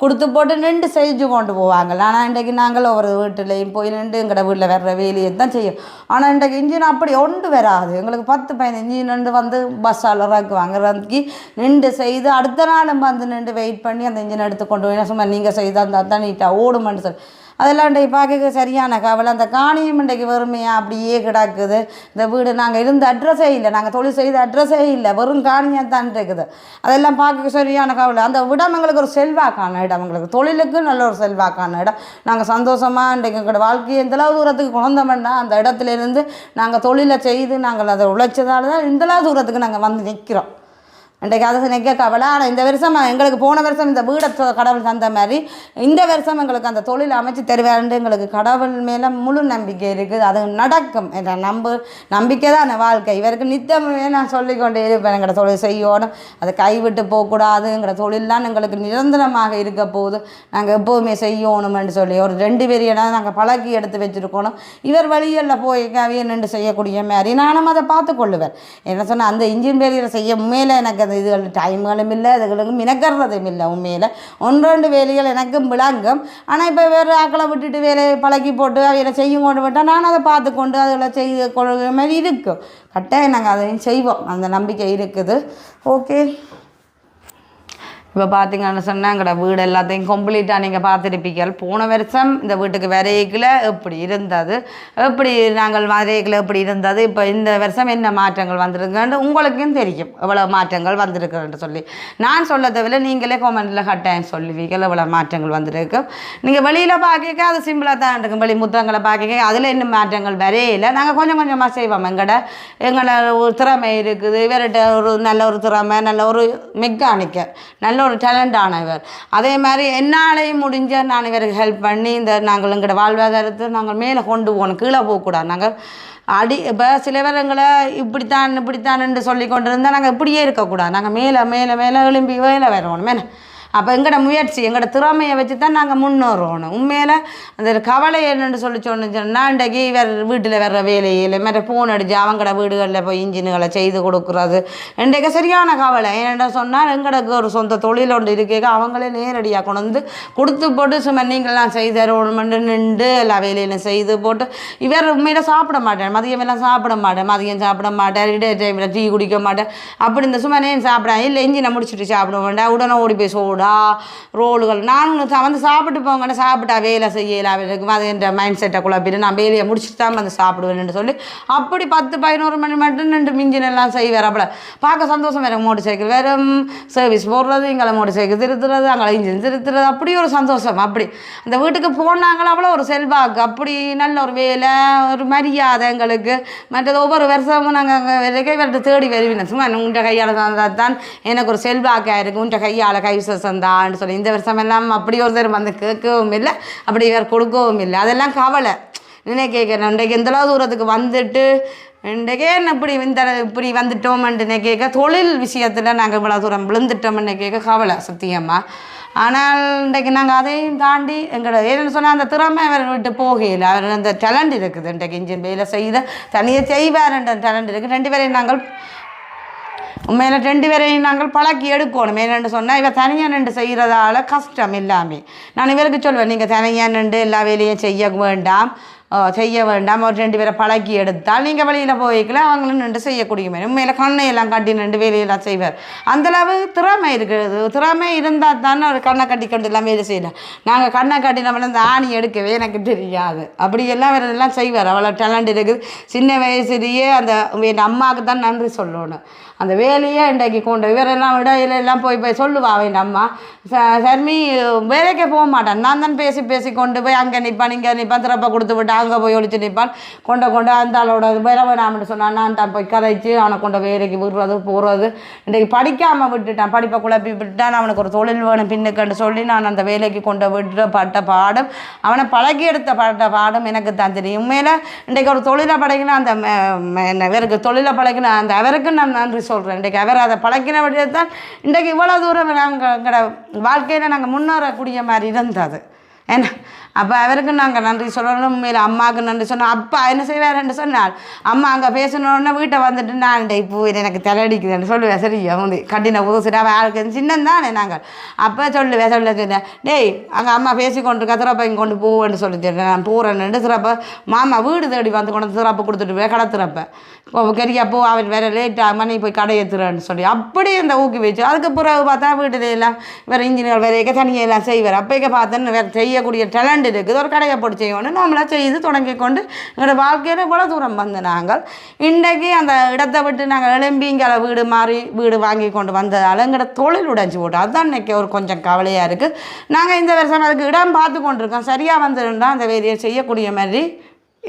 கொடுத்து போட்டு நின்று செஞ்சு கொண்டு போவாங்க. ஆனால் இன்றைக்கு நாங்கள் ஒவ்வொரு வீட்டிலையும் போய் நின்று எங்களோட வீட்டில் வர்ற வேலையை தான் செய்யும். ஆனால் இன்றைக்கு இன்ஜின் அப்படி ஒன்று வராது. எங்களுக்கு பத்து பதினஞ்சு நின்று வந்து பஸ்ஸால் இறக்குவாங்க. இறக்கி நின்று செய்து அடுத்த நாளும் வந்து நின்று வெயிட் பண்ணி அந்த இன்ஜின் எடுத்து கொண்டு போய் சும்மா நீங்கள் செய்தால் அந்த தான் நீட்டாக ஓடுமென்னு சொல்லி. அதெல்லாம் இன்றைக்கு பார்க்க சரியான கவலை. அந்த காணியும் இன்றைக்கு வெறுமையாக அப்படியே கிடக்குது. இந்த வீடு நாங்கள் இருந்த அட்ரஸே இல்லை. நாங்கள் தொழில் செய்த அட்ரஸே இல்லை. வெறும் காணியாக தான் இருக்குது. அதெல்லாம் பார்க்க சரியான கவலை. அந்த இடம் எங்களுக்கு ஒரு செல்வாக்கான இடம். எங்களுக்கு தொழிலுக்கு நல்ல ஒரு செல்வாக்கான இடம். நாங்கள் சந்தோஷமாக இன்றைக்கு எங்களோட வாழ்க்கையை எந்தளவு தூரத்துக்கு குழந்தோம்னா அந்த இடத்துல இருந்து நாங்கள் தொழிலை செய்து நாங்கள் அதை உழைச்சதால தான் இந்தளவு தூரத்துக்கு நாங்கள் வந்து நிற்கிறோம் இன்றைக்கு அதை நிற்க கவலை. ஆனால் இந்த வருஷம் எங்களுக்கு போன வருஷம் இந்த வீடை கடவுள் தந்த மாதிரி இந்த வருஷம் எங்களுக்கு அந்த தொழில் அமைச்சு தருவாருன்னு எங்களுக்கு கடவுள் மேலே முழு நம்பிக்கை இருக்குது. அது நடக்கும் என்ற நம்ப நம்பிக்கை தான் வாழ்க்கை. இவருக்கு நித்தமே நான் சொல்லிக்கொண்டே இருப்பேன். எங்களோட தொழில் செய்யணும். அதை கைவிட்டு போகக்கூடாதுங்கிற தொழில் தான் எங்களுக்கு நிரந்தரமாக இருக்க போகுது. நாங்கள் எப்போவுமே செய்யணும்னு சொல்லி ஒரு ரெண்டு பேரையனா நாங்கள் பழக்கி எடுத்து வச்சுருக்கணும். இவர் வழியில் போய் கவியை நின்று செய்யக்கூடிய மாதிரி நானும் அதை பார்த்து கொள்ளுவேன். என்ன சொன்னால் அந்த இன்ஜின் வேலையில் செய்ய மேலே எனக்கு அந்த இதுகள் டைம்களும் இல்லை அதுகளுக்கு மினக்கிறதும் இல்லை உண்மையில். ஒன்று ரெண்டு வேலைகள் எனக்கும் விளங்கும். ஆனால் இப்போ வேறு ஆக்களை விட்டுட்டு வேலையை பழக்கி போட்டு அவைகளை செய்யும் கொண்டு விட்டால் நான் அதை பார்த்து கொண்டு அதுகளை செய்து கொள்கிற மாதிரி இருக்கும். கட்டாயம் நாங்கள் அதையும் செய்வோம். அந்த நம்பிக்கை இருக்குது. ஓகே இப்போ பார்த்தீங்கன்னு சொன்னால் எங்களோட வீடு எல்லாத்தையும் கம்ப்ளீட்டாக நீங்கள் பார்த்துருப்பீங்க. போன வருஷம் இந்த வீட்டுக்கு விரைக்கில் எப்படி இருந்தது? எப்படி நாங்கள் வரைக்கில் எப்படி இருந்தது? இப்போ இந்த வருஷம் என்ன மாற்றங்கள் வந்திருக்குன்னு உங்களுக்கும் தெரியும். எவ்வளோ மாற்றங்கள் வந்திருக்குன்னு சொல்லி. நான் சொல்ல தவிர நீங்களே கமெண்டில் கட்டாயம் சொல்லுவீங்கள் எவ்வளோ மாற்றங்கள் வந்திருக்கு. நீங்கள் வெளியில் பார்க்க அது சிம்பிளாக தான் இருக்கும். வெளி முத்தங்களை பார்க்க அதில் என்ன மாற்றங்கள் வரையில. நாங்கள் கொஞ்சம் கொஞ்சமாக செய்வோம். எங்கட எங்களோட ஒரு திறமை இருக்குது. இவர்கிட்ட ஒரு நல்ல ஒரு திறமை நல்ல ஒரு மெக்கானிக்கர் நல்ல ஒரு டேலண்ட் இவர் அதே மாதிரி என்னாலையும் முடிஞ்ச நான் இவருக்கு ஹெல்ப் பண்ணி இந்த நாங்கள் எங்களோட வாழ்வாதாரத்தை நாங்கள் மேலே கொண்டு போகணும். கீழே போகக்கூடாது. நாங்கள் அடி இப்போ சில பேர் எங்களை இப்படித்தான் இப்படித்தான்னு சொல்லி கொண்டு இருந்தால் நாங்கள் இப்படியே இருக்கக்கூடாது. நாங்கள் மேலே மேலே மேலே எழும்பி மேலே வரணும் மேலே அப்போ எங்களோட முயற்சி எங்களோட திறமையை வச்சு தான் நாங்கள் முன்னேறணும். உண்மையில் அந்த கவலை என்னென்னு சொல்லி சொன்னா இன்றைக்கு வேறு வீட்டில் வர்ற வேலையில் மற்ற ஃபோன் அடித்து அவங்களோட வீடுகளில் போய் இன்ஜின்களை செய்து கொடுக்குறது. இன்றைக்கு சரியான கவலை. ஏன்னா சொன்னால் எங்களுக்கு ஒரு சொந்த தொழில் ஒன்று இருக்கே அவங்களே நேரடியாக கொண்டு வந்து கொடுத்து போட்டு சும்மா நீங்களாம் செய்து தருவோம்னு நின்று எல்லா வேலையிலும் செய்து போட்டு இவர் உண்மையில் சாப்பிட மாட்டேன் மதியம் எல்லாம் சாப்பிட மாட்டேன் மதியம் சாப்பிட மாட்டேன் இடே டைமில் டீ குடிக்க மாட்டேன் அப்படி இந்த சும்மா நேன் சாப்பிட்றேன் இல்லை இஞ்சினை முடிச்சுட்டு சாப்பிட வேண்டாம். உடனே ஓடி போய் சோடா ரோலுகள். நானும் வந்து சாப்பிட்டு போங்கன்னு சாப்பிட்டா வேலை செய்யலாம் அவருக்கு அது என்ற மைண்ட் செட்டை குழப்பிட்டு நான் வேலையை முடிச்சுட்டு தான் வந்து சாப்பிடுவேன்னு சொல்லி அப்படி பத்து பதினோரு மணி மட்டும் நின்று மிஞ்சின் எல்லாம் செய்வார் அப்பல பார்க்க சந்தோஷம் வேறு மோட்டர் சைக்கிள் வெறும் சர்வீஸ் போடுறது எங்களை மோட்டர் சைக்கிள் திருத்துறது அங்கே இன்ஜின் திருத்துறது. அப்படி ஒரு சந்தோஷம் அப்படி. அந்த வீட்டுக்கு போனாங்களோ அவ்வளோ ஒரு செல்வாக்கு. அப்படி நல்ல ஒரு வேலை ஒரு மரியாதை எங்களுக்கு. மற்றது ஒவ்வொரு வருஷமும் நாங்கள் அங்கே வரைக்கும் இவர்கிட்ட தேடி வருவினோம் சும்மா உன்ட்ட கையால் தந்தால் தான் எனக்கு ஒரு செல்வாக்காக இருக்குது உன்ட்ட கையால் கை சந்தான்னு சொல்லி இந்த வருஷம் எல்லாம் அப்படி ஒருத்தர் வந்து கேட்கவும் இல்லை அப்படி வேறு கொடுக்கவும் இல்லை. அதெல்லாம் கவலை. என்ன கேட்குறேன் இன்றைக்கு எந்தளவு தூரத்துக்கு வந்துட்டு இன்றைக்கே என்ன இப்படி இந்த இப்படி வந்துட்டோம்னு கேட்க தொழில் விஷயத்தில் நாங்கள் இவ்வளோ தூரம் விழுந்துட்டோம்னு கேட்க கவலை சத்தியமாக ஆனால் இன்றைக்கு நாங்கள் அதையும் தாண்டி எங்களோட ஏன்னு சொன்னால் அந்த திறமை அவர் விட்டு போகையில் அவர் அந்த டேலண்ட் இருக்குது. இன்றைக்கு இன்ஜின் வேலை செய்த தனியாக செய்வார் என்ற டேலண்ட் இருக்குது. ரெண்டு பேரையும் நாங்கள் உண்மையில் ரெண்டு பேரையும் நாங்கள் பழக்கி எடுக்கணும். என்னென்னு சொன்னால் இவன் தனியாக நின்று செய்கிறதால கஷ்டம் எல்லாமே. நான் இவருக்கு சொல்வேன் நீங்கள் தனியாக நின்று எல்லா வேலையும் செய்ய வேண்டாம். செய்ய வேண்டாம். ஒரு ரெண்டு பேரை பழக்கி எடுத்தால் நீங்கள் வெளியில் போய்க்கல அவங்களும் நின்று செய்யக்கூடிய மாதிரி. உண்மையில் கண்ணை எல்லாம் கட்டி நின்று வேலையெல்லாம் செய்வார். அந்தளவு திறமை இருக்குது திறமை இருந்தால் தானே ஒரு கண்ணை கட்டி கொண்டு எல்லாம் வேலை செய்யலாம் நாங்கள் கண்ணை கட்டி நம்மள இந்த ஆணி எடுக்கவே எனக்கு தெரியாது. அப்படி எல்லாம் வேறு எல்லாம் செய்வார். அவ்வளோ டேலண்ட் இருக்குது. சின்ன வயசுலேயே அந்த என் அம்மாவுக்கு தான் நன்றி சொல்லணும். அந்த வேலையே இன்றைக்கு கொண்டு இவரெல்லாம் இடையில எல்லாம் போய் போய் சொல்லுவா அவன் அம்மா. சர்மி வேலைக்கே போக மாட்டான். நான் தான் பேசி பேசி கொண்டு போய் அங்கே நிற்பான் இங்கே நிற்பான் திறப்பை கொடுத்து விட்டு அங்கே போய் ஒழிச்சு நிற்பான் கொண்ட கொண்டு அந்த ஆளோட வேற வேணாம்னு சொன்னான் நான் தான் போய் கதைச்சு அவனை கொண்டு வேலைக்கு விடுறது போகிறது இன்றைக்கு படிக்காமல் விட்டுட்டான். படிப்பை குழப்பி விட்டுட்டான். அவனுக்கு ஒரு தொழில் வேணும் பின்னுக்குன்னு சொல்லி நான் அந்த வேலைக்கு கொண்டு விட்டு பட்ட பாடம் அவனை பழகி எடுத்த பட்ட பாடம் எனக்கு தான் தெரியும். உண்மையில இன்றைக்கு ஒரு தொழிலை பழகினா அந்த என்ன இவருக்கு தொழிலை பழகின அந்த அவருக்கு நான் நன்றி சொல்கிறேன் இன்றைக்கு அவர் அதை பழக்கின வழியை தான் இன்றைக்கு இவ்வளோ தூரம் நாங்கள் எங்களோட வாழ்க்கையில் நாங்கள் முன்னேறக்கூடிய மாதிரி இருந்தது. ஏன்னா அப்போ அவருக்கு நாங்கள் நன்றி சொல்லணும் மேலே அம்மாவுக்கு நன்றி சொன்னோம். அப்பா என்ன செய்வாருன்னு சொன்னால் அம்மா அங்கே பேசணுன்னா வீட்டை வந்துட்டு நான் இப்போ இது எனக்கு தலையடிக்குதுன்னு சொல்லுவேன் சரியா? வந்து கட்டின புதுசுடா ஆளுக்கு சின்னம் தானே நாங்கள். அப்போ சொல்லுவேன் சொல்ல சொன்னேன் டேய் அங்கே அம்மா பேசி கொண்டு கத்திரப்பா இங்கே கொண்டு போவேன்னு சொல்லி நான் போகிறேன்னு சிறப்ப மாமா வீடு தேடி வந்து கொண்டு வந்து சிறப்பு கொடுத்துட்டு போய் கடத்துறப்ப இப்போ கரியா போ அவன் வேற லேட்டாக மணி போய் கடை ஏற்றுறான்னு சொல்லி. அப்படியே இந்த ஊக்கி வச்சு அதுக்கு பிறகு பார்த்தா வீட்டில் எல்லாம் வேறு இன்ஜினியர் வேற தனியாக எல்லாம் செய்வார். அப்போக்க பார்த்தேன்னு வேறு செய்யக்கூடிய டேலண்ட் இருக்குது ஒரு கடையை போட்டு செய்யணும் நம்மளாம் செய்து தொடங்கி கொண்டு எங்களோட வாழ்க்கையில் இவ்வளோ தூரம் வந்து நாங்கள். இன்றைக்கு அந்த இடத்தை விட்டு நாங்கள் எழும்பி இங்கே வீடு மாறி வீடு வாங்கி கொண்டு வந்ததால் எங்களோட தொழில் உடைஞ்சு போட்டோம் அதுதான் இன்றைக்கி ஒரு கொஞ்சம் கவலையாக இருக்குது நாங்கள் இந்த வருஷம் அதுக்கு இடம் பார்த்து கொண்டிருக்கோம். சரியாக வந்துருந்தா அந்த வேலையை செய்யக்கூடிய மாதிரி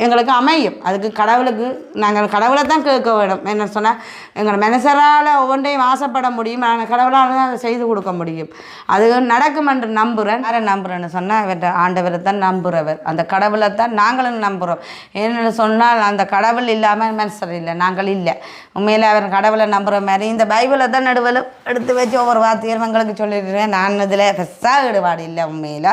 எங்களுக்கு அமையும். அதுக்கு கடவுளுக்கு நாங்கள் கடவுளை தான் கேட்க வேணும் என்ன சொன்னால் எங்கள் மனசரால் ஒவ்வொன்றையும் ஆசைப்பட முடியும். ஆனால் கடவுளால் தான் அதை செய்து கொடுக்க முடியும். அது நடக்கும் என்று நம்புகிறேன் யாரை நம்புகிறேன்னு சொன்னால் அவர் ஆண்டவரை தான் நம்புகிறவர் அந்த கடவுளை தான் நாங்களும் நம்புகிறோம் ஏன்னு சொன்னால் அந்த கடவுள் இல்லாமல் மனுஷர் இல்லை நாங்கள் இல்லை. உண்மையில் அவர் கடவுளை நம்புகிற மாதிரி இந்த பைபிளை தான் நடுவில் எடுத்து வச்சு ஒவ்வொரு வார்த்தையும் எங்களுக்கு சொல்லிடுறேன். நான் இதில் பெருசாக ஈடுபாடு இல்லை உண்மையில்.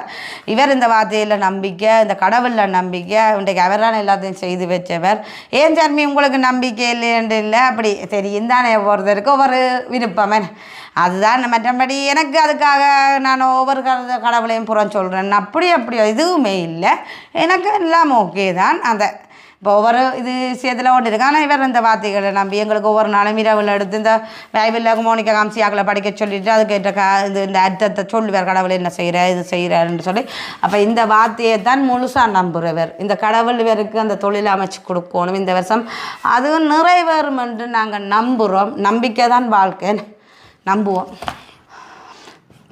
இவர் இந்த வார்த்தையில் நம்பிக்கை இந்த கடவுளில் நம்பிக்கை இன்றைக்கு அவரால் எல்லாத்தையும் செய்து வச்சவர். ஏன் சார்மி உங்களுக்கு நம்பிக்கை இல்லைன்னு இல்லை. அப்படி தெரியும் தானே ஒவ்வொருத்தருக்கு ஒவ்வொரு விருப்பமே. அதுதான் மற்றபடி எனக்கு அதுக்காக நான் ஒவ்வொரு கட- கடவுளையும் புறம் சொல்கிறேன் அப்படி அப்படியோ எதுவுமே இல்லை. எனக்கு எல்லாம் ஓகே தான். அந்த இப்போ ஒவ்வொரு இது விஷயத்தில் ஒன்று இருக்கு ஆனால் இவர் இந்த வார்த்தைகளை நம்பி எங்களுக்கு ஒவ்வொரு நாளும் இரவில் எடுத்து இந்த பைபிளில் மோனிகா காம்சியாக்களை படிக்க சொல்லிட்டு அதுக்கேற்ற கா இது இந்த அர்த்தத்தை சொல்லுவார் கடவுள் என்ன செய்கிற இது செய்கிறாருன்னு சொல்லி. அப்போ இந்த வார்த்தையை தான் முழுசாக நம்புகிறவர் இந்த கடவுள் இவருக்கு அந்த தொழில் அமைச்சு கொடுக்கணும் இந்த வருஷம். அதுவும் நிறைவேறும் என்று நாங்கள் நம்புகிறோம் நம்பிக்கை தான் வாழ்க்கை நம்புவோம்.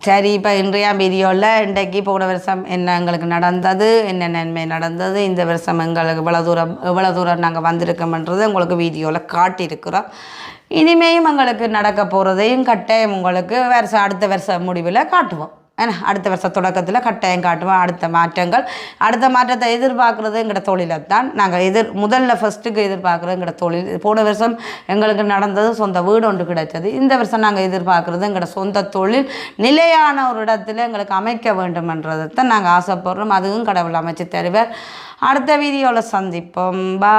சரி இப்போ இன்றைய வீடியோவில் இன்றைக்கு போன வருஷம் என்ன எங்களுக்கு நடந்தது? என்ன நன்மை நடந்தது? இந்த வருஷம் எங்களுக்கு இவ்வளோ தூரம் எவ்வளோ தூரம் நாங்கள் வந்திருக்கோம்ன்றது உங்களுக்கு வீடியோவில் காட்டியிருக்கிறோம். இனிமேயும் எங்களுக்கு நடக்க போகிறதையும் கட்டாயம் உங்களுக்கு வருஷம் அடுத்த வருஷம் முடிவில் காட்டுவோம். அடுத்த வருஷ தொடக்கத்தில் கட்டாயம் காட்டுவோம். அடுத்த மாற்றங்கள். அடுத்த மாற்றத்தை எதிர்பார்க்குறது எங்களோட தொழிலை தான். நாங்கள் எதிர் முதல்ல ஃபஸ்ட்டுக்கு எதிர்பார்க்குறது எங்களோட தொழில். போன வருஷம் எங்களுக்கு நடந்தது சொந்த வீடு ஒன்று கிடைச்சது. இந்த வருஷம் நாங்கள் எதிர்பார்க்குறது எங்களோட சொந்த தொழில். நிலையான ஒரு இடத்துல எங்களுக்கு அமைக்க வேண்டும்ன்றதை தான் நாங்கள் ஆசைப்படுறோம். அதுவும் கடவுள் அமைச்சு தருவார். அடுத்த வீடியோவில் சந்திப்போம். பா